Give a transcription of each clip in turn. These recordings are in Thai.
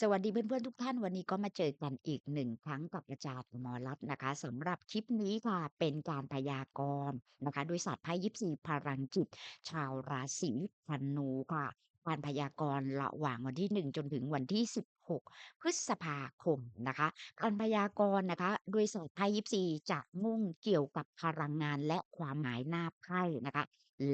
สวัสดีเพื่อนๆทุกท่าน วันนี้ก็มาเจอกันอีกหนึ่งครั้งกับอาจารย์หมอลักษณ์นะคะสำหรับคลิปนี้ค่ะเป็นการพยากรณ์นะคะด้วยศาสตร์ไพ่ยิปซีพลังจิต ชาวราศีธนูค่ะการพยากรณ์ระหว่างวันที่ 1 จนถึงวันที่ 16 พฤษภาคมนะคะการพยากรณ์นะคะด้วยศาสตร์ไพ่ยิปซีจะมุ่งเกี่ยวกับพลังงานและความหมายหน้าไพ่นะคะ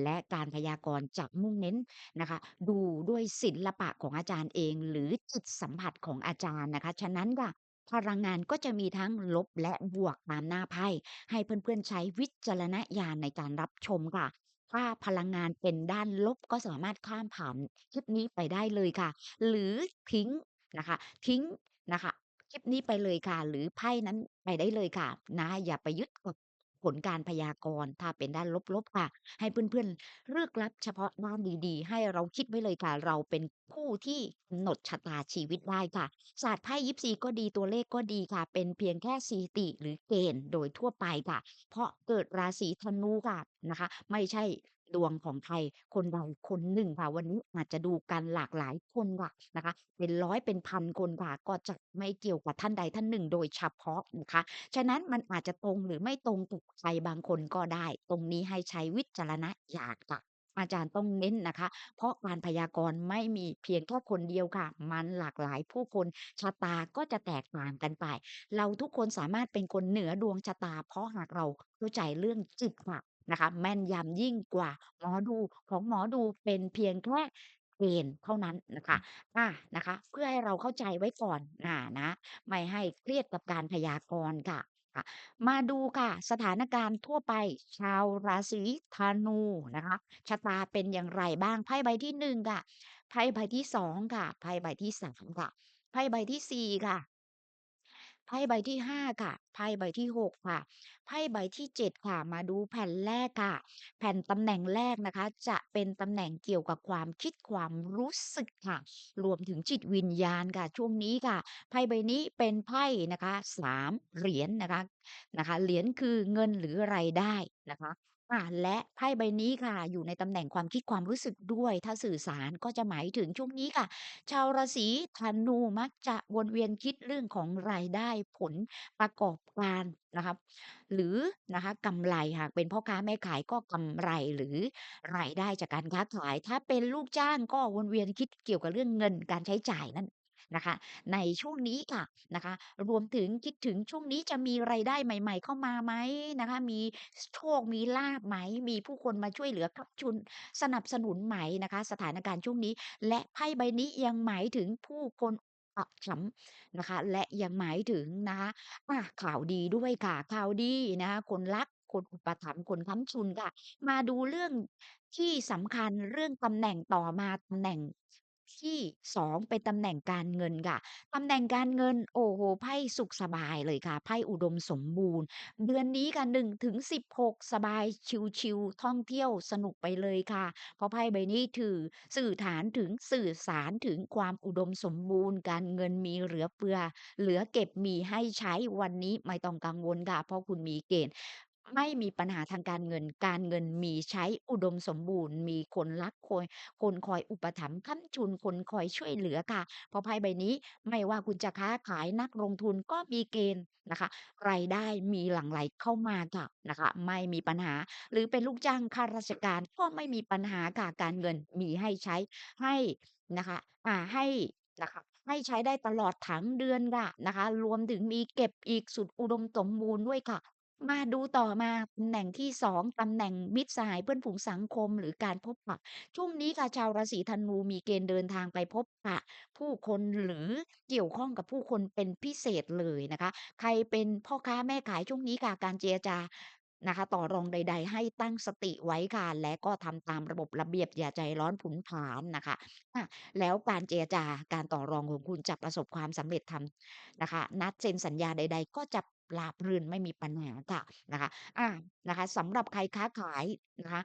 และการพยากรณ์จะมุ่งเน้นนะคะ ดูด้วยศิลปะของอาจารย์เอง หรือจิตสัมผัสของอาจารย์นะคะ ฉะนั้นค่ะ พลังงานก็จะมีทั้งลบและบวกตามหน้าไพ่ให้เพื่อนๆใช้วิจารณญาณในการรับชมค่ะ ถ้าพลังงานเป็นด้านลบก็สามารถข้ามผ่านคลิปนี้ไปได้เลยค่ะ หรือทิ้งนะคะ ทิ้งนะคะคลิปนี้ไปเลยค่ะ หรือไพ่นั้นไปได้เลยค่ะนะอย่าไปยึดกับ ผลการพยากรณ์ ถ้าเป็นด้านลบ ๆ ค่ะ ให้เพื่อน ๆ เลือกรับเฉพาะด้านดี ๆ ให้เราคิดไว้เลยค่ะ เราเป็นผู้ที่กำหนดชะตาชีวิตได้ค่ะ ศาสตร์ไพ่ยิปซีก็ดี ตัวเลขก็ดีค่ะ เป็นเพียงแค่สถิติ หรือเกณฑ์โดยทั่วไปค่ะ เพราะเกิดราศีธนูค่ะ นะคะ ไม่ใช่ ดวงของใครคนใดคนหนึ่งค่ะ วันนี้อาจจะดูกันหลากหลายคนค่ะนะคะ เป็นร้อยเป็นพันคนค่ะ ก็จะไม่เกี่ยวกับท่านใดท่านหนึ่งโดยเฉพาะนะคะ ฉะนั้นมันอาจจะตรงหรือไม่ตรงกับใครบางคนก็ได้ ตรงนี้ให้ใช้วิจารณญาณค่ะ อาจารย์ต้องเน้นนะคะ เพราะการพยากรณ์ไม่มีเพียงแค่คนเดียวค่ะ มันหลากหลายผู้คนชะตาก็จะแตกต่างกันไป เราทุกคนสามารถเป็นคนเหนือดวงชะตา เพราะหากเราเข้าใจเรื่องจิตค่ะนะคะ แม่นยำยิ่งกว่าหมอดู ของหมอดูเป็นเพียงแค่เกณฑ์เท่านั้นนะคะอา นะคะ เพื่อให้เราเข้าใจไว้ก่อนอ่านะ ไม่ให้เครียดกับการพยากรณ์ค่ะ ค่ะ มาดูค่ะ สถานการณ์ทั่วไป ชาวราศีธนูนะคะ ชะตาเป็นอย่างไรบ้าง ไพ่ใบที่ 1 ค่ะ ไพ่ใบที่ 2 ค่ะ ไพ่ใบที่ 3 ค่ะ ไพ่ใบที่ 4 ค่ะ ไพ่ใบที่5ค่ะ ไพ่ใบที่6ค่ะ ไพ่ใบที่7ค่ะ มาดูแผ่นแรกค่ะ แผ่นตำแหน่งแรกนะคะ จะเป็นตำแหน่งเกี่ยวกับความคิดความรู้สึกค่ะ รวมถึงจิตวิญญาณค่ะ ช่วงนี้ค่ะ ไพ่ใบนี้เป็นไพ่นะคะ3เหรียญนะคะ นะคะ เหรียญคือเงินหรือรายได้นะคะ อาและไพ่ใบนี้ค่ะ อยู่ในตำแหน่งความคิดความรู้สึกด้วย ถ้าสื่อสารก็จะหมายถึงช่วงนี้ค่ะ ชาวราศีธนูมักจะวนเวียนคิดเรื่องของรายได้ผลประกอบการนะครับ หรือนะคะกำไรหากเป็นพ่อค้าแม่ขายก็กำไรหรือรายได้จากการค้าขาย ถ้าเป็นลูกจ้างก็วนเวียนคิดเกี่ยวกับเรื่องเงินการใช้จ่ายนั่น นะคะ ในช่วงนี้ค่ะนะคะ รวมถึงคิดถึงช่วงนี้จะมีรายได้ใหม่ ๆ เข้ามาไหมนะคะ มีโชคมีลาภไหม มีผู้คนมาช่วยเหลือคับชุนสนับสนุนไหมนะคะ สถานการณ์ช่วงนี้ และไพ่ใบนี้ยังหมายถึงผู้คนอุปถัมภ์นะคะ และยังหมายถึงนะคะอาข่าวดีด้วยค่ะข่าวดีนะคะคนรักคนอุปถัมภ์คนค้ำชุนค่ะ มาดูเรื่องที่สำคัญเรื่องตำแหน่งต่อมาตำแหน่ง ที่ 2 เป็นตำแหน่งการเงินค่ะ ตำแหน่งการเงิน โอ้โฮ ไพ่สุขสบายเลยค่ะ ไพ่อุดมสมบูรณ์ เดือนนี้ค่ะ 1-16 สบายชิล ๆ ท่องเที่ยวสนุกไปเลยค่ะ เพราะไพ่ใบนี้ถือ สื่อฐานถึง สื่อสารถึงความอุดมสมบูรณ์ การเงินมีเหลือเฟือ เหลือเก็บมีให้ใช้ วันนี้ไม่ต้องกังวลค่ะ เพราะคุณมีเกณฑ์ ไม่มีปัญหาทางการเงิน การเงินมีใช้อุดมสมบูรณ์ มีคนรักคอยคนคอยอุปถัมภ์ค้ำจุนคนคอยช่วยเหลือค่ะ เพราะไพ่ใบนี้ไม่ว่าคุณจะค้าขายนักลงทุนก็มีเกณฑ์นะคะ รายได้มีหลั่งไหลเข้ามาค่ะนะคะ ไม่มีปัญหา หรือเป็นลูกจ้างข้าราชการก็ไม่มีปัญหาค่ะการเงินมีให้ใช้ให้นะคะอ่าให้นะคะให้ใช้ได้ตลอดทั้งเดือนค่ะนะคะ รวมถึงมีเก็บอีกสุดอุดมสมบูรณ์ด้วยค่ะ มาดูต่อมาตำแหน่งที่ 2 ตำแหน่งมิตรสหายเพื่อนฝูงสังคม หรือการพบปะ ช่วงนี้ค่ะชาวราศีธนูมีเกณฑ์เดินทางไปพบปะ ผู้คนหรือเกี่ยวข้องกับผู้คนเป็นพิเศษเลยนะคะ ใครเป็นพ่อค้าแม่ขายช่วงนี้ค่ะการเจรจานะคะ ต่อรองใด ๆ ให้ตั้งสติไว้ค่ะ และก็ทำตามระบบระเบียบอย่าใจร้อนผุนผานนะคะอาแล้วการเจรจาการต่อรองของคุณจะประสบความสำเร็จทำนะคะ นัดเซ็นสัญญาใด ๆ ก็จะ ราบรื่นไม่มีปัญหาค่ะนะคะอ่านะคะสำหรับใครค้าขายนะคะ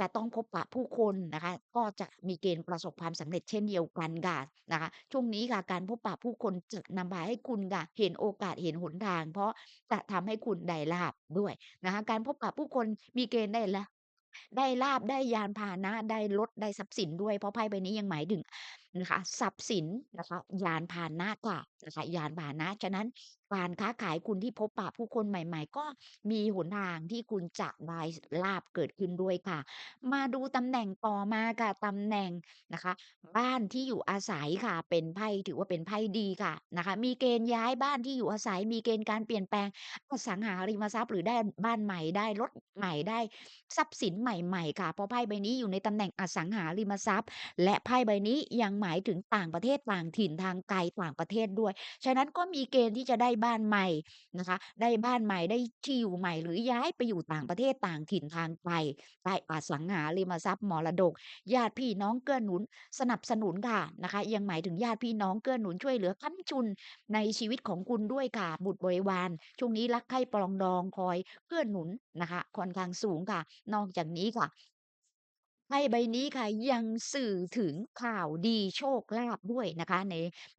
จะต้องพบปะผู้คนนะคะ ก็จะมีเกณฑ์ประสบความสำเร็จเช่นเดียวกันค่ะนะคะช่วงนี้ค่ะการพบปะผู้คนจะนำพาให้คุณค่ะเห็นโอกาสเห็นหนทาง เพราะจะทำให้คุณได้ลาภด้วยนะคะ การพบปะผู้คนมีเกณฑ์ได้ละ ได้ลาภได้ยานพาหนะได้รถได้ทรัพย์สินด้วยเพราะไพ่ใบนี้ยังหมายถึง นะคะ ทรัพย์สินนะคะ ยานพาหนะค่ะนะคะ ยานพาหนะ ฉะนั้นการค้าขายคุณที่พบปะผู้คนใหม่ ๆ ก็มีหนทางที่คุณจะได้ลาภเกิดขึ้นด้วยค่ะ มาดูตำแหน่งต่อมาค่ะตำแหน่งนะคะ บ้านที่อยู่อาศัยค่ะ เป็นไพ่ถือว่าเป็นไพ่ดีค่ะนะคะ มีเกณฑ์ย้ายบ้านที่อยู่อาศัย มีเกณฑ์การเปลี่ยนแปลงอสังหาริมทรัพย์หรือได้บ้านใหม่ได้รถใหม่ได้ทรัพย์สินใหม่ ๆ ค่ะเพราะไพ่ใบนี้อยู่ในตำแหน่งอสังหาริมทรัพย์ และไพ่ใบนี้ยังหมายถึงต่างประเทศต่างถิ่นทางไกลต่างประเทศด้วย ฉะนั้นก็มีเกณฑ์ที่จะได้บ้านใหม่นะคะ ได้บ้านใหม่ได้ที่อยู่ใหม่ หรือย้ายไปอยู่ต่างประเทศต่างถิ่นทางไกลได้อสังหาริมทรัพย์มรดกญาติพี่น้องเกื้อหนุนสนับสนุนค่ะนะคะ ยังหมายถึงญาติพี่น้องเกื้อหนุนช่วยเหลือค้ำจุนในชีวิตของคุณด้วยค่ะบุตรบริวารช่วงนี้รักใคร่ปรองดองคอยเกื้อหนุนนะคะค่อนข้างสูงค่ะ นอกจากนี้ค่ะ ไพ่ใบนี้ค่ะยังสื่อถึงข่าวดีโชคลาภด้วยนะคะใน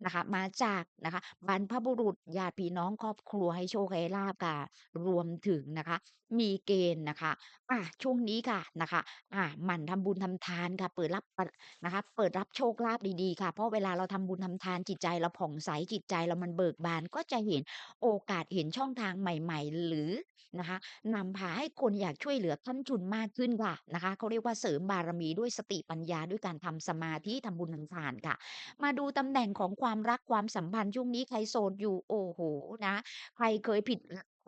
นะคะ มาจากนะคะบรรพบุรุษญาติพี่น้องครอบครัวให้โชคให้ลาภค่ะรวมถึงนะคะมีเกณฑ์นะคะ อา ช่วงนี้ค่ะนะคะอ่าหมั่นทำบุญทำทานค่ะ เปิดรับ ป นะคะ เปิดรับโชคลาภดี ๆ ค่ะ เพราะเวลาเราทำบุญทำทาน จิตใจเราผ่องใส จิตใจเรามันเบิกบาน ก็จะเห็นโอกาส เห็นช่องทางใหม่ ๆ หรือนะคะ นำพาให้คนอยากช่วยเหลือท่านทุนมากขึ้นค่ะนะคะ เขาเรียกว่า เสริมบารมีด้วยสติปัญญา ด้วยการทำสมาธิ ทำบุญทำทานค่ะ มาดูตำแหน่งของความรัก ความสัมพันธ์ ช่วงนี้ใครโสดอยู่ โอ้โฮ นะ ใครเคยผิด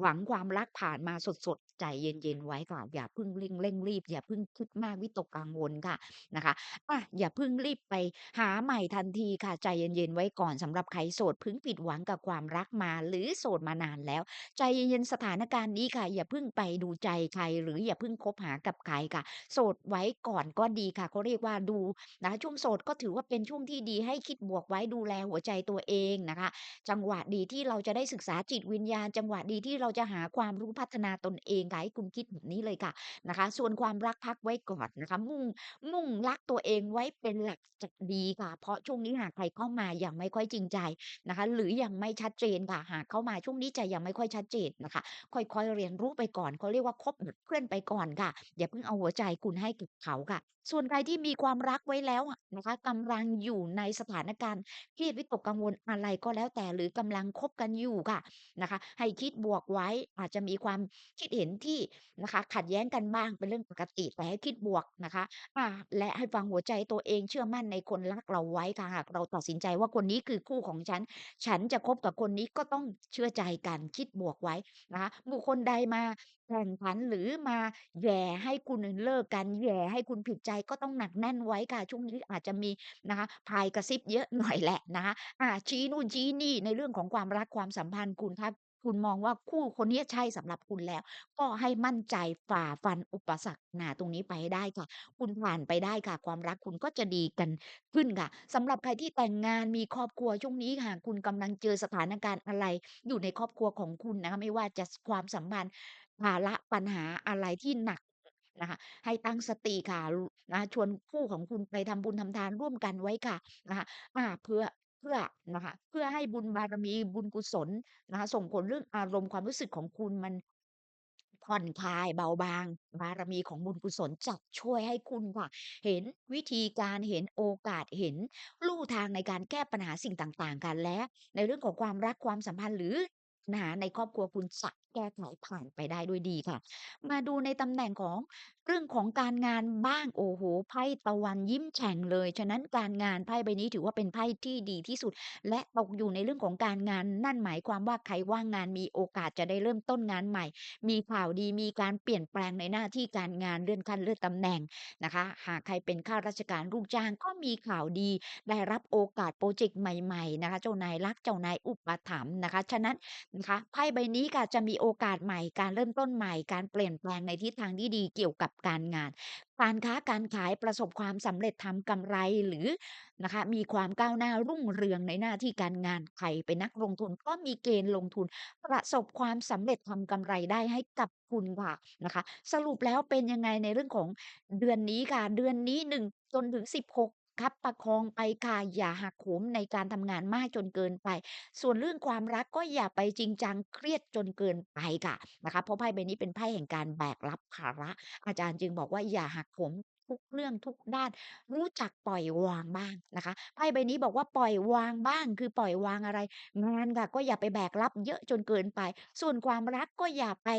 หวังความรักผ่านมาสด ๆ ใจเย็น ๆ ไว้ค่ะอย่าเพิ่งเร่ง เร่งรีบ อย่าเพิ่งคิดมาก วิตกกังวลค่ะ นะคะอะอย่าเพิ่งรีบไปหาใหม่ทันทีค่ะ ใจเย็น ๆ ไว้ก่อน สำหรับใครโสด เพิ่งผิดหวังกับความรักมา หรือโสดมานานแล้ว ใจเย็น ๆ สถานการณ์นี้ค่ะ อย่าเพิ่งไปดูใจใคร หรืออย่าเพิ่งคบหากับใครค่ะ โสดไว้ก่อนก็ดีค่ะ เขาเรียกว่า ดูนะคะช่วงโสดก็ถือว่าเป็นช่วงที่ดี ให้คิดบวกไว้ ดูแลหัวใจตัวเองนะคะ จังหวะดีที่เราจะได้ศึกษาจิตวิญญาณ จังหวะดีที่เราราจะหาความรู้พัฒนาตนเองค่ะให้คุณคิดแบบนี้เลยค่ะนะคะ ส่วนความรักพักไว้ก่อนนะคะ มุ่งมุ่งรักตัวเองไว้เป็นหลักจะดีค่ะ เพราะช่วงนี้หากใครเข้ามายังไม่ค่อยจริงใจนะคะ หรือยังไม่ชัดเจนค่ะหากเข้ามาช่วงนี้จะยังไม่ค่อยชัดเจนนะคะ ค่อยๆเรียนรู้ไปก่อนเขาเรียกว่าคบแบบเพื่อนไปก่อนค่ะ อย่าเพิ่งเอาหัวใจคุณให้กับเขาค่ะ ส่วนใครที่มีความรักไว้แล้วอะนะคะกำลังอยู่ในสถานการณ์เครียดวิตกกังวลอะไรก็แล้วแต่หรือกำลังคบกันอยู่ค่ะนะคะ ให้คิดบวกไว้อาจจะมีความคิดเห็นที่นะคะ ขัดแย้งกันบ้างเป็นเรื่องปกติแต่ให้คิดบวกนะคะอาและให้ฟังหัวใจตัวเองเชื่อมั่นในคนรักเราไว้ค่ะหากเราตัดสินใจว่าคนนี้คือคู่ของฉัน ฉันจะคบกับคนนี้ก็ต้องเชื่อใจกันคิดบวกไว้นะคะบุคคลใดมาแข่งขันหรือมาแหย่ให้คุณเลิกกันแหย่ให้คุณผิดใจก็ต้องหนักแน่นไว้ค่ะช่วงนี้อาจจะมีนะคะพายกระซิบเยอะหน่อยแหละนะคะอาชี้นู่นชี้นี่ในเรื่องของความรักความสัมพันธ์คุณถ้า คุณมองว่า คู่คนเนี้ยใช่สำหรับคุณแล้ว ก็ให้มั่นใจฝ่าฟันอุปสรรคหนาตรงนี้ไปให้ได้ค่ะ คุณผ่านไปได้ค่ะ ความรักคุณก็จะดีกันขึ้นค่ะ สำหรับใครที่แต่งงานมีครอบครัว ช่วงนี้ค่ะคุณกำลังเจอสถานการณ์อะไรอยู่ในครอบครัวของคุณนะคะ ไม่ว่าจะ ส ความสัมพันธ์ ภาระปัญหาอะไรที่หนัก นะคะ ให้ตั้งสติค่ะ ร นะคะ ชวนคู่ของคุณไปทำบุญทำทานร่วมกันไว้ค่ะ นะคะอาเพื่อ เพื่อนะคะ เพื่อให้บุญบารมี บุญกุศลนะคะ ส่งผลเรื่องอารมณ์ความรู้สึกของคุณมัน ผ่อนคลายเบาบาง บารมีของบุญกุศลจะช่วยให้คุณค่ะ เห็นวิธีการเห็นโอกาสเห็นลู่ทางในการแก้ปัญหาสิ่งต่าง ๆ กัน และในเรื่องของความรักความสัมพันธ์หรือปัญหาในครอบครัวคุณจะแก้ไขผ่านไปได้ด้วยดีค่ะ มาดูในตำแหน่งของ เรื่องของการงานบ้าง โอ้โฮ ไพ่ตะวันยิ้มแฉ่งเลย ฉะนั้นการงานไพ่ใบนี้ถือว่าเป็นไพ่ที่ดีที่สุด และตกอยู่ในเรื่องของการงาน นั่นหมายความว่าใครว่างงานมีโอกาสจะได้เริ่มต้นงานใหม่ มีข่าวดีมีการเปลี่ยนแปลงในหน้าที่การงานเลื่อนขั้นเลื่อนตำแหน่งนะคะ หากใครเป็นข้าราชการลูกจ้างก็มีข่าวดี ได้รับโอกาสพรเจกต์ใหม่ๆนะคะเจ้านายรักเจ้านายอุปถัมภ์นะคะ ฉะนั้นนะคะไพ่ใบนี้ค่ะจะมีโอกาสใหม่การเริ่มต้นใหม่การเปลี่ยนแปลงในทิศทางที่ดีเกี่ยวกับการงาน การค้าการขายประสบความสำเร็จทำกำไรหรือนะคะ มีความก้าวหน้ารุ่งเรืองในหน้าที่การงานใครเป็นนักลงทุนก็มีเกณฑ์ลงทุน ประสบความสำเร็จทำกำไรได้ให้กับคุณค่ะนะคะ สรุปแล้วเป็นยังไงในเรื่องของเดือนนี้ค่ะ เดือนนี้หนึ่งจนถึง16 คับประคองไปค่ะอย่าหักโหมในการทำงานมากจนเกินไป ส่วนเรื่องความรักก็อย่าไปจริงจังเครียดจนเกินไปค่ะนะคะเพราะไพ่ใบนี้เป็นไพ่แห่งการแบกรับภาระ อาจารย์จึงบอกว่าอย่าหักโหมทุกเรื่องทุกด้าน รู้จักปล่อยวางบ้างนะคะไพ่ใบนี้บอกว่าปล่อยวางบ้าง คือปล่อยวางอะไร งานค่ะก็อย่าไปแบกรับเยอะจนเกินไป ส่วนความรักก็อย่าไป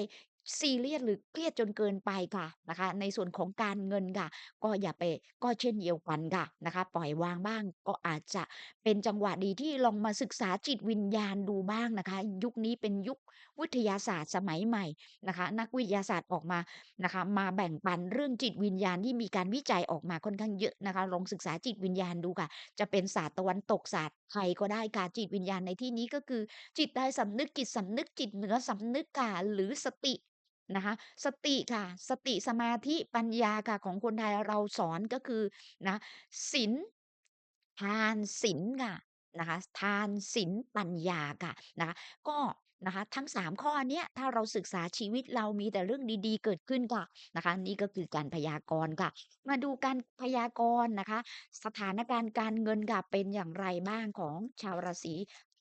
ซีเรียสหรือเครียดจนเกินไปค่ะนะคะ ในส่วนของการเงินค่ะ ก็อย่าไปก็เช่นเดียวกันค่ะนะคะ ปล่อยวางบ้างก็อาจจะเป็นจังหวะดีที่ลองมาศึกษาจิตวิญญาณดูบ้างนะคะ ยุคนี้เป็นยุควิทยาศาสตร์สมัยใหม่นะคะ นักวิทยาศาสตร์ออกมานะคะ มาแบ่งปันเรื่องจิตวิญญาณที่มีการวิจัยออกมาค่อนข้างเยอะนะคะ ลองศึกษาจิตวิญญาณดูค่ะ จะเป็นศาสตร์ตะวันตกศาสตร์ไทยก็ได้ค่ะจิตวิญญาณในที่นี้ก็คือ จิตใต้สำนึกจิตสำนึกจิตเหนือสำนึกค่ะหรือสติ นะคะสติค่ะ สติสมาธิปัญญาค่ะของคนไทยเราสอนก็คือนะศีลทานศีลค่ะนะคะทานศีลปัญญาค่ะนะคะก็นะคะทั้ง3ข้อเนี้ยถ้าเราศึกษาชีวิตเรามีแต่เรื่องดีๆ เกิดขึ้นค่ะนะคะนี่ก็คือการพยากรณ์ค่ะ มาดูการพยากรณ์นะคะ สถานการณ์การเงินค่ะเป็นอย่างไรบ้างของชาวราศี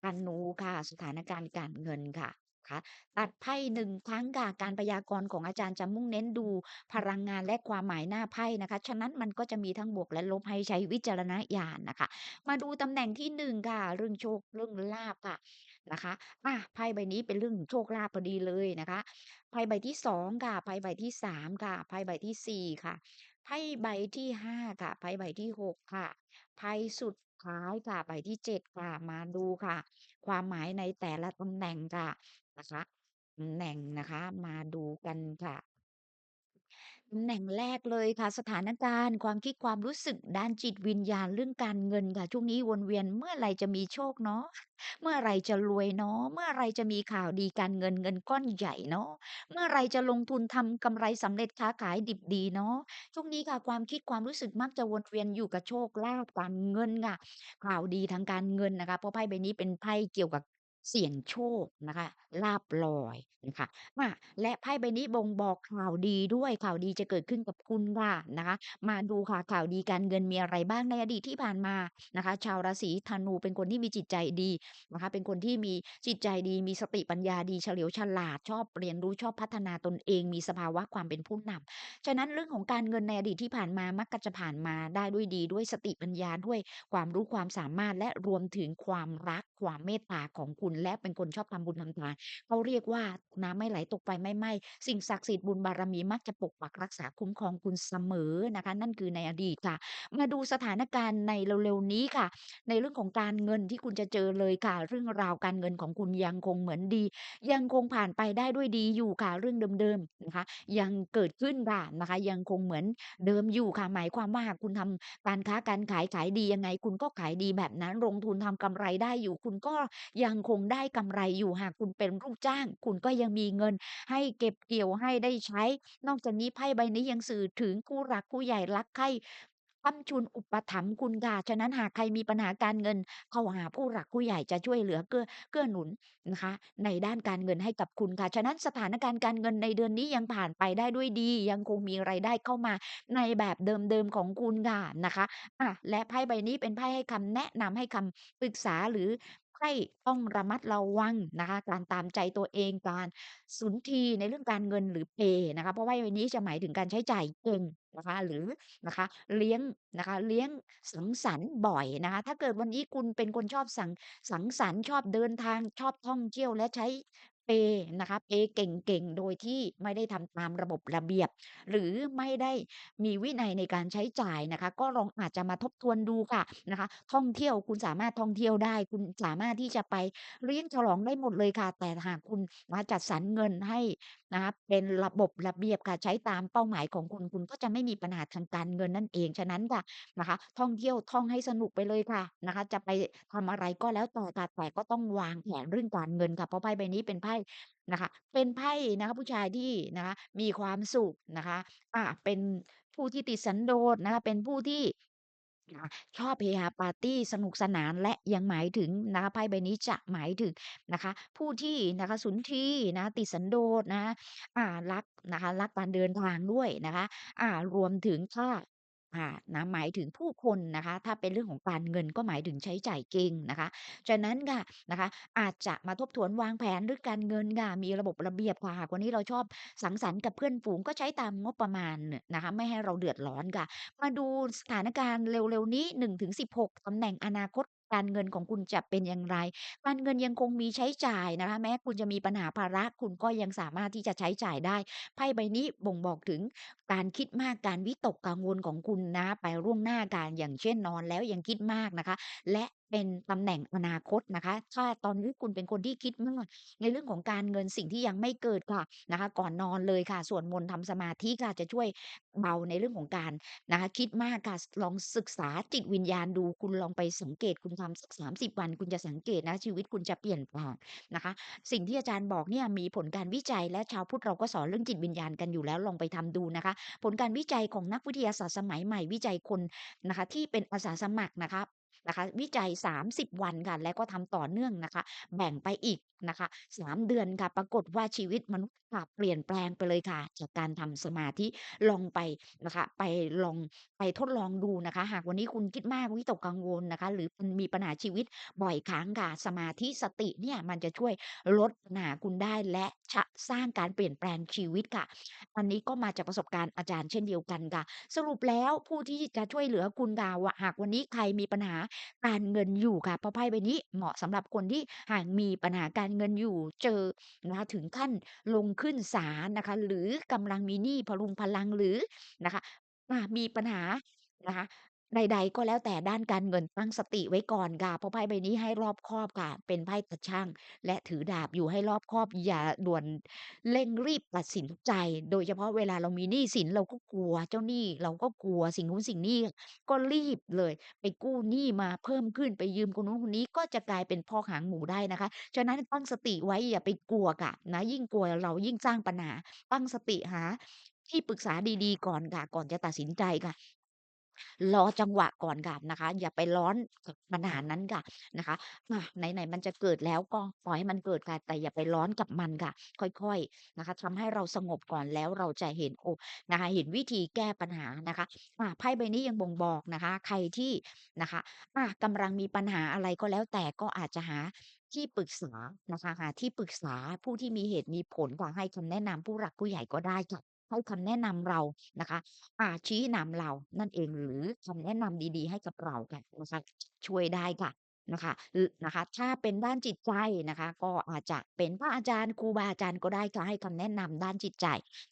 ธนูค่ะ สถานการณ์การเงินค่ะ คะตัดไพ่หนึ่งครั้งค่ะการพยากรณ์ของอาจารย์จะมุ่งเน้นดูพลังงานและความหมายหน้าไพ่นะคะฉะนั้นมันก็จะมีทั้งบวกและลบให้ใช้วิจารณญาณนะคะ มาดูตำแหน่งที่1ค่ะเรื่องโชคเรื่องลาภค่ะนะคะอาไพ่ใบนี้เป็นเรื่องโชคลาภพอดีเลยนะคะไพ่ใบที่2ค่ะไพ่ใบที่3ค่ะไพ่ใบที่4ค่ะไพ่ใบที่5ค่ะไพ่ใบที่6ค่ะไพ่สุดท้ายค่ะใบที่7ค่ะมาดูค่ะ ความหมายในแต่ละตำแหน่งค่ะ นะคะตำแหน่งนะคะมาดูกันค่ะ ตำแหน่งแรกเลยค่ะ สถานการณ์ ความคิดความรู้สึกด้านจิตวิญญาณเรื่องการเงินค่ะ ช่วงนี้วนเวียนเมื่อไรจะมีโชคเนาะ เมื่อไรจะรวยเนาะ เมื่อไรจะมีข่าวดีการเงินเงินก้อนใหญ่เนาะ เมื่อไรจะลงทุนทำกำไรสำเร็จค้าขายดิบดีเนาะ ช่วงนี้ค่ะความคิดความรู้สึกมักจะวนเวียนอยู่กับโชคลาภการเงินค่ะ ข่าวดีทางการเงินนะคะ เพราะไพ่ใบนี้เป็นไพ่เกี่ยวกับ เสี่ยงโชคนะคะลาภลอยนะคะค่ะและไพ่ใบนี้บ่งบอกข่าวดีด้วยข่าวดีจะเกิดขึ้นกับคุณค่ะนะคะ มาดูค่ะข่าวดีการเงินมีอะไรบ้างในอดีตที่ผ่านมานะคะ ชาวราศีธนูเป็นคนที่มีจิตใจดีนะคะ เป็นคนที่มีจิตใจดี มีสติปัญญาดีเฉลียวฉลาดชอบเรียนรู้ชอบพัฒนาตนเอง มีสภาวะความเป็นผู้นำฉะนั้นเรื่องของการเงินในอดีตที่ผ่านมามักจะผ่านมาได้ด้วยดีด้วยสติปัญญาด้วยความรู้ความสามารถและรวมถึงความรักความเมตตาของคุณและเป็นคนชอบทำบุญทำทานเขาเรียกว่าน้ำไม่ไหลตกไฟไม่ไหม้สิ่งศักดิ์สิทธิ์บุญบารมีมักจะปกปักรักษาคุ้มครองคุณเสมอนะคะ นั่นคือในอดีตค่ะ มาดูสถานการณ์ในเร็วๆนี้ค่ะ ในเรื่องของการเงินที่คุณจะเจอเลยค่ะ เรื่องราวการเงินของคุณยังคงเหมือนดี ยังคงผ่านไปได้ด้วยดีอยู่ค่ะเรื่องเดิมๆนะคะ ยังเกิดขึ้นค่ะนะคะ ยังคงเหมือนเดิมอยู่ค่ะหมายความว่าหากคุณทำการค้าการขายขายดียังไง คุณก็ขายดีแบบนั้นลงทุนทำกำไรได้อยู่ คุณก็ยังคงได้กำไรอยู่หากคุณเป็นลูกจ้าง คุณก็ยังมีเงินให้เก็บเกี่ยวให้ได้ใช้ นอกจากนี้ไพ่ใบนี้ยังสื่อถึงคู่รักคู่ใหญ่รักใคร่ค้ำจุนอุปถัมภ์คุณค่ะ ฉะนั้นหากใครมีปัญหาการเงิน เข้าหาผู้หลักผู้ใหญ่จะช่วยเหลือเกื้อเกื้อหนุนนะคะ ในด้านการเงินให้กับคุณค่ะ ฉะนั้นสถานการณ์การเงินในเดือนนี้ยังผ่านไปได้ด้วยดี ยังคงมีรายได้เข้ามาในแบบเดิมๆของคุณค่ะนะคะอะและไพ่ใบนี้เป็นไพ่ให้คำแนะนำให้คำปรึกษาหรือ ให้ต้องระมัดระวังนะคะ การตามใจตัวเอง การสุนทรีในเรื่องการเงินหรือเพย์นะคะ เพราะว่าวันี้จะหมายถึงการใช้จ่ายเก่งนะคะ หรือนะคะ เลี้ยงนะคะ เลี้ยงสังสรรค์บ่อยนะคะ ถ้าเกิดวันนี้คุณเป็นคนชอบสัง สังสรรค์ ชอบเดินทาง ชอบท่องเที่ยว และใช้ เปย์นะคะ เปย์เก่ง ๆ โดยที่ไม่ได้ทำตามระบบระเบียบ หรือไม่ได้มีวินัยในการใช้จ่ายนะคะ ก็ลองอาจจะมาทบทวนดูค่ะนะคะ ท่องเที่ยว คุณสามารถท่องเที่ยวได้ คุณสามารถที่จะไปเลี้ยงฉลองได้หมดเลยค่ะ แต่หากคุณมาจัดสรรเงินให้นะคะเป็นระบบระเบียบค่ะ ใช้ตามเป้าหมายของคุณ คุณก็จะไม่มีปัญหาทางการเงินนั่นเอง ฉะนั้นค่ะ นะคะ ท่องเที่ยว ท่องให้สนุกไปเลยค่ะนะคะ จะไปทำอะไรก็แล้วแต่ค่ะ แต่ก็ต้องวางแผนเรื่องการเงินค่ะ เพราะไพ่ใบนี้เป็นไพ่นะคะ เป็นไพ่นะคะผู้ชายที่นะคะมีความสุขนะคะ อ่า เป็นผู้ที่ติดสันโดษนะคะ เป็นผู้ที่ ชอบเฮฮาปาร์ตีสนุกสนานและยังหมายถึงนะคะไพ่ใบนี้จะหมายถึงนะคะ ผู้ที่นะคะสุนทรีนะติดสันโดษนะคะอ่ารักนะคะรักการเดินทางด้วยนะคะ อ่ารวมถึงถ้า ค่ะนะ หมายถึงผู้คนนะคะ ถ้าเป็นเรื่องของการเงิน ก็หมายถึงใช้จ่ายเก่งนะคะ ฉะนั้นค่ะ นะคะ อาจจะมาทบทวนวางแผนเรื่องการเงินค่ะ มีระบบระเบียบค่ะ หากวันนี้เราชอบสังสรรค์กับเพื่อนฝูง ก็ใช้ตามงบประมาณเนี่ยนะคะ ไม่ให้เราเดือดร้อนค่ะ มาดูสถานการณ์เร็ว ๆ นี้ 1-16 ตำแหน่งอนาคต การเงินของคุณจะเป็นอย่างไร การเงินยังคงมีใช้จ่ายนะคะ แม้คุณจะมีปัญหาภาระ คุณก็ยังสามารถที่จะใช้จ่ายได้ ไพ่ใบนี้บ่งบอกถึงการคิดมาก การวิตกกังวลของคุณนะ ไปล่วงหน้าการ อย่างเช่น นอนแล้วยังคิดมากนะคะ และ เป็นตำแหน่งอนาคตนะคะ ถ้าตอนนี้คุณเป็นคนที่คิดมากในเรื่องของการเงินสิ่งที่ยังไม่เกิดค่ะนะคะ ก่อนนอนเลยค่ะสวดมนต์ทำสมาธิค่ะจะช่วยเบาในเรื่องของการนะคะ คิดมากค่ะลองศึกษาจิตวิญญาณดู คุณลองไปสังเกตคุณทำสัก30วัน คุณจะสังเกตนะชีวิตคุณจะเปลี่ยนแปลงนะคะ สิ่งที่อาจารย์บอกเนี่ยมีผลการวิจัยและชาวพุทธเราก็สอนเรื่องจิตวิญญาณกันอยู่แล้วลองไปทำดูนะคะ ผลการวิจัยของนักวิทยาศาสตร์สมัยใหม่วิจัยคนนะคะ ที่เป็นอาสาสมัครนะคะ นะคะ วิจัย 30 วันค่ะแล้วก็ทำต่อเนื่องนะคะ แบ่งไปอีกนะคะ3เดือนค่ะ ปรากฏว่าชีวิตมนุษย์ค่ะเปลี่ยนแปลงไปเลยค่ะ จากการทำสมาธิลองไปนะคะ ไปลองไปทดลองดูนะคะ หากวันนี้คุณคิดมากวิตกกังวลนะคะ หรือมีปัญหาชีวิตบ่อยครั้งค่ะสมาธิสติเนี่ยมันจะช่วยลดปัญหาคุณได้และชะสร้างการเปลี่ยนแปลงชีวิตค่ะ อันนี้ก็มาจากประสบการณ์อาจารย์เช่นเดียวกันค่ะ สรุปแล้วผู้ที่จะช่วยเหลือคุณค่ะวะหากวันนี้ใครมีปัญหาการเงินอยู่ค่ะ เพราะไพ่ใบนี้เหมาะสำหรับคนที่หากมีปัญหาการเงินอยู่เจอนะคะถึงขั้นลงขึ้นศาลนะคะ หรือกำลังมีหนี้พลุงพลังหรือนะคะอ่ามีปัญหานะคะ ใด ๆ ก็แล้วแต่ด้านการเงินตั้งสติไว้ก่อนค่ะ เพราะไพ่ใบนี้ให้รอบคอบค่ะ เป็นไพ่ตาชั่งและถือดาบอยู่ให้รอบคอบ อย่าด่วนเร่งรีบตัดสินใจ โดยเฉพาะเวลาเรามีหนี้สินเราก็กลัวเจ้าหนี้ เราก็กลัวสิ่งนู้นสิ่งนี้ ก็รีบเลย ไปกู้หนี้มาเพิ่มขึ้นไปยืมคนนู้นคนนี้ก็จะกลายเป็นพอกหางหมูได้นะคะ ฉะนั้นตั้งสติไว้อย่าไปกลัวค่ะนะ ยิ่งกลัวเรายิ่งสร้างปัญหา ตั้งสติหาที่ปรึกษาดีๆ ก่อนค่ะก่อนจะตัดสินใจค่ะ รอจังหวะก่อนค่ะนะคะ อย่าไปร้อนกับปัญหานั้นค่ะนะคะอาไหนๆมันจะเกิดแล้วก็ปล่อยให้มันเกิดค่ะ แต่อย่าไปร้อนกับมันค่ะ ค่อยๆนะคะทำให้เราสงบก่อนแล้วเราจะเห็นโอ้นะคะเห็นวิธีแก้ปัญหานะคะอาไพ่ใบนี้ยังบ่งบอกนะคะ ใครที่นะคะอากำลังมีปัญหาอะไรก็แล้วแต่ก็อาจจะหาที่ปรึกษานะคะหาที่ปรึกษาผู้ที่มีเหตุมีผลค่ะให้คำแนะนำผู้หลักผู้ใหญ่ก็ได้ค่ะ ให้คำแนะนำเรานะคะ อ่า ชี้นำเรานั่นเอง หรือคำแนะนำดี ๆ ให้กับเราค่ะนะคะ ช่วยได้ค่ะนะคะอนะคะ ถ้าเป็นด้านจิตใจนะคะ ก็อาจจะเป็นพระอาจารย์ ครูบาอาจารย์ก็ได้ค่ะ ให้คำแนะนำด้านจิตใจ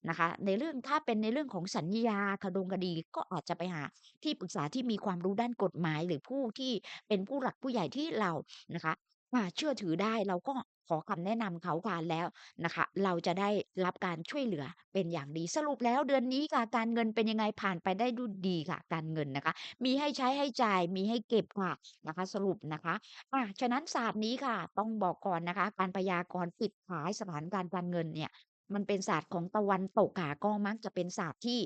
นะคะ ในเรื่อง ถ้าเป็นในเรื่องของสัญญา คดงคดี ก็อาจจะไปหาที่ปรึกษาที่มีความรู้ด้านกฎหมาย หรือผู้ที่เป็นผู้หลักผู้ใหญ่ที่เรานะคะ อ่าเชื่อถือได้ เราก็ขอคำแนะนำเขาค่ะแล้วนะคะ เราจะได้รับการช่วยเหลือเป็นอย่างดี สรุปแล้วเดือนนี้ค่ะ การเงินเป็นยังไง ผ่านไปได้ด้วยดีค่ะ การเงินนะคะ มีให้ใช้ให้จ่าย มีให้เก็บค่ะ นะคะ สรุปนะคะ อา ฉะนั้นศาสตร์นี้ค่ะ ต้องบอกก่อนนะคะ การพยากรณ์ปิดท้ายสถานการณ์การเงินเนี่ย มันเป็นศาสตร์ของตะวันตกค่ะ ก็มักจะเป็นศาสตร์ที่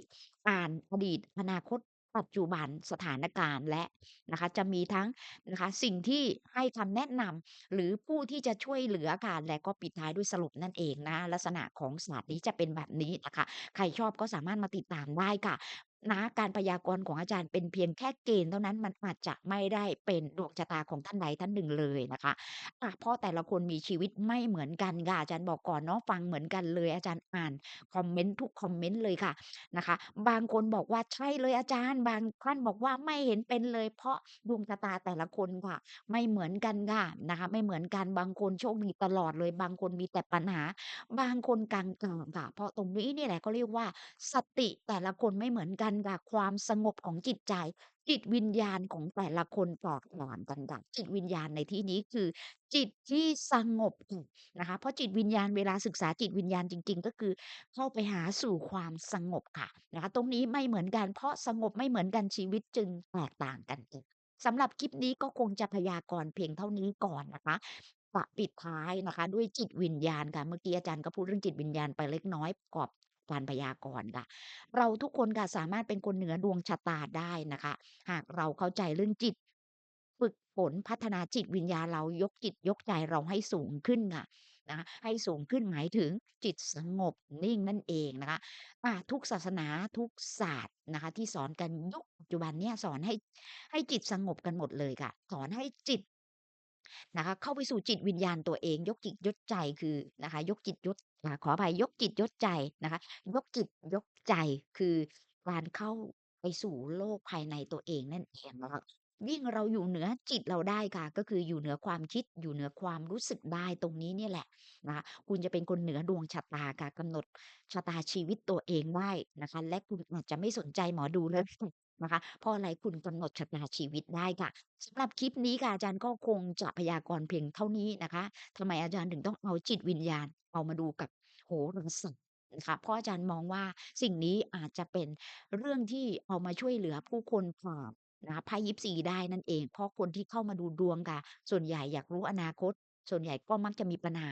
อ่านอดีต อนาคต ปัจจุบันสถานการณ์และนะคะจะมีทั้งนะคะสิ่งที่ให้คำแนะนำหรือผู้ที่จะช่วยเหลือการและก็ปิดท้ายด้วยสรุปนั่นเองนะลักษณะของศาสตร์นี้จะเป็นแบบนี้นะคะ ใครชอบก็สามารถมาติดตามได้ค่ะ นะ การพยากรณ์ของอาจารย์เป็นเพียงแค่เกณฑ์เท่านั้น มันอาจจะไม่ได้เป็นดวงชะตาของท่านใดท่านหนึ่งเลยนะคะ อะ เพราะแต่ละคนมีชีวิตไม่เหมือนกันค่ะ อาจารย์บอกก่อนเนาะ ฟังเหมือนกันเลย อาจารย์อ่านคอมเมนต์ทุกคอมเมนต์เลยค่ะนะคะ บางคนบอกว่า ใช่เลยอาจารย์ บางท่านบอกว่า ไม่เห็นเป็นเลย เพราะดวงชะตาแต่ละคนค่ะ ไม่เหมือนกันค่ะ นะคะ ไม่เหมือนกัน บางคนโชคดีตลอดเลย บางคนมีแต่ปัญหา บางคนกลาง ๆ ค่ะ เพราะตรงนี้นี่แหละ เขาเรียกว่า สติแต่ละคนไม่เหมือนกันค่ะความสงบของจิตใจ จิตวิญญาณของแต่ละคนแตกต่างกันค่ะจิตวิญญาณในที่นี้คือ จิตที่สงบค่ะนะคะ เพราะจิตวิญญาณเวลาศึกษาจิตวิญญาณจริง ๆ ก็คือ เข้าไปหาสู่ความสงบค่ะนะคะ ตรงนี้ไม่เหมือนกันเพราะสงบไม่เหมือนกันชีวิตจึงแตกต่างกันค่ะสำหรับคลิปนี้ก็คงจะพยากรณ์เพียงเท่านี้ก่อนนะคะปะปิดท้ายนะคะ ด้วยจิตวิญญาณค่ะเมื่อกี้อาจารย์ก็พูดเรื่องจิตวิญญาณไปเล็กน้อยประกอบ การพยากรณ์ค่ะ เราทุกคนค่ะสามารถเป็นคนเหนือดวงชะตาได้นะคะ หากเราเข้าใจเรื่องจิต ฝึกฝนพัฒนาจิตวิญญาณเรายกจิตยกใจเราให้สูงขึ้นค่ะนะคะให้สูงขึ้นหมายถึงจิตสงบนิ่งนั่นเองนะคะอาทุกศาสนาทุกศาสตร์นะคะ ที่สอนกันยุคปัจจุบันเนี่ยสอนให้ให้จิตสงบกันหมดเลยค่ะ สอนให้จิต นะคะเข้าไปสู่จิตวิญญาณตัวเอง ยกจิตยกใจคือนะคะยกจิตยกอ่าขออภัยยกจิตยกใจนะคะยกจิตยกใจคือการเข้าไปสู่โลกภายในตัวเองนั่นเองนะคะยิ่งเราอยู่เหนือจิตเราได้ค่ะ ก็คืออยู่เหนือความคิดอยู่เหนือความรู้สึกได้ตรงนี้เนี่ยแหละนะคะคุณจะเป็นคนเหนือดวงชะตาค่ะกำหนดชะตาชีวิตตัวเองได้นะคะ และคุณอาจจะไม่สนใจหมอดูเลย นะคะ เพราะอะไรคุณกำหนดชะตาชีวิตได้ค่ะสำหรับคลิปนี้ค่ะอาจารย์ก็คงจะพยากรณ์เพียงเท่านี้นะคะทำไมอาจารย์ถึงต้องเอาจิตวิญญาณเอามาดูกับโหราศาสตร์นะคะเพราะอาจารย์มองว่าสิ่งนี้อาจจะเป็นเรื่องที่เอามาช่วยเหลือผู้คนผ่านนะคะไพ่ยิปซีได้นั่นเอง เพราะคนที่เข้ามาดูดวงค่ะ ส่วนใหญ่อยากรู้อนาคต ส่วนใหญ่ก็มักจะมีปัญหา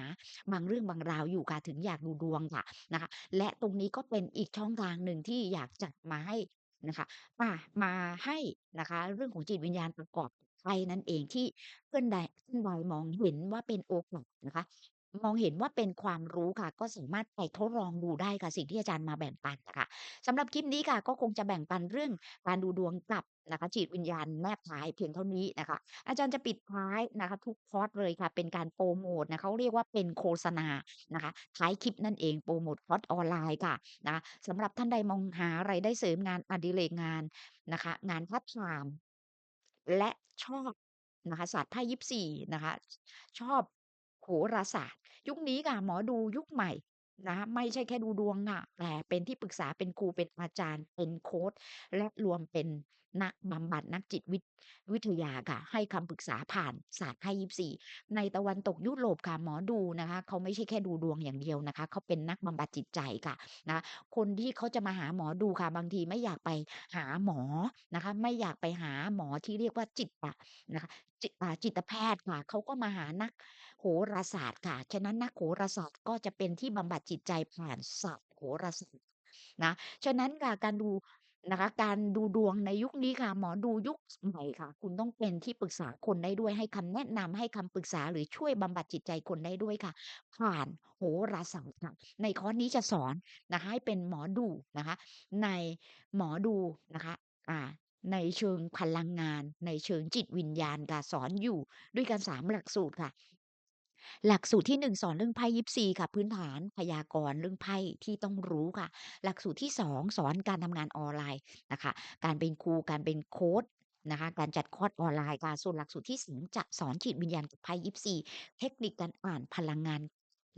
บางเรื่องบางราวอยู่ค่ะถึงอยากดูดวงค่ะนะคะ และตรงนี้ก็เป็นอีกช่องทางหนึ่งที่อยากจะมาให้ นะคะ อ่า มาให้นะคะ เรื่องของจิตวิญญาณประกอบไทยนั่นเอง ที่ เพื่อนใด ท่านใดมองเห็นว่าเป็นโอกาสนะคะ มองเห็นว่าเป็นความรู้ค่ะ ก็สามารถไปทดลองดูได้ค่ะ สิ่งที่อาจารย์มาแบ่งปันน่ะค่ะ สำหรับคลิปนี้ค่ะ ก็คงจะแบ่งปันเรื่องการดูดวงกับนะคะ จิตวิญญาณแนบท้ายเพียงเท่านี้นะคะ อาจารย์จะปิดท้ายนะคะทุกคอร์สเลยค่ะ เป็นการโพรโมตนะ เขาเรียกว่าเป็นโฆษณานะคะ ท้ายคลิปนั่นเอง โพรโมตคอร์สออนไลน์ค่ะ นะคะ สำหรับท่านใดมองหารายได้เสริม งานอดิเรก งานนะคะ งานพาร์ตไทม์ และชอบนะคะ ศาสตร์ไพ่ยิปซีนะคะ ชอบ โหราศาสตร์ ยุคนี้ค่ะหมอดูยุคใหม่นะไม่ใช่แค่ดูดวงค่ะแต่เป็นที่ปรึกษาเป็นครูเป็นอาจารย์เป็นโค้ชและรวมเป็นนักบำบัดนักจิตวิทวิทยาค่ะ ให้คำปรึกษาผ่านศาสตร์ไพ่ยิปซีในตะวันตกยุโรปค่ะหมอดูนะคะ เขาไม่ใช่แค่ดูดวงอย่างเดียวนะคะ เขาเป็นนักบำบัดจิตใจค่ะนะคนที่เขาจะมาหาหมอดูค่ะ บางทีไม่อยากไปหาหมอนะคะ ไม่อยากไปหาหมอที่เรียกว่าจิตอะนะคะจิอ่าจิตแพทย์ค่ะเขาก็มาหานัก โหราศาสตร์ค่ะ ฉะนั้นนักโหราศาสตร์ก็จะเป็นที่บำบัดจิตใจผ่านศาสตร์โหราศาสตร์นะ ฉะนั้นค่ะการดูนะคะการดูดวงในยุคนี้ค่ะ หมอดูยุคใหม่ค่ะ คุณต้องเป็นที่ปรึกษาคนได้ด้วยให้คำแนะนำให้คำปรึกษาหรือช่วยบำบัดจิตใจคนได้ด้วยค่ะ ผ่านโหราศาสตร์ค่ะในคอร์สนี้จะสอนนะคะให้เป็นหมอดูนะคะ ในหมอดูนะคะ อ่า ในเชิงพลังงาน ในเชิงจิตวิญญาณค่ะสอนอยู่ด้วยกัน3หลักสูตรค่ะ หลักสูตรที่ 1 สอนเรื่องไพ่ยิปซีค่ะ พื้นฐานพยากรณ์เรื่องไพ่ที่ต้องรู้ค่ะ หลักสูตรที่ 2 สอนการทำงานออนไลน์นะคะ การเป็นครูการเป็นโคชนะคะการจัดคอร์สออนไลน์ค่ะส่วนหลักสูตรที่3จะสอนจิตวิญญาณกับไพ่ยิปซีเทคนิคการอ่านพลังงาน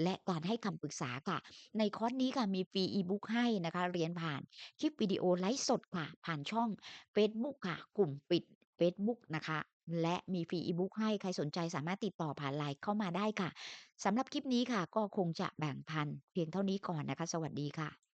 และการให้คำปรึกษาค่ะ ในคอร์สนี้ค่ะมีฟรีอีบุ๊กให้นะคะ เรียนผ่านคลิปวิดีโอไลฟ์สดค่ะ ผ่านช่องเฟซบุ๊กค่ะ กลุ่มปิดเฟซบุ๊กนะคะ และมีฟรีอีบุ๊กให้ใครสนใจสามารถติดต่อผ่านไลน์เข้ามาได้ค่ะสำหรับคลิปนี้ค่ะ ก็คงจะแบ่งพันเพียงเท่านี้ก่อนนะคะ สวัสดีค่ะ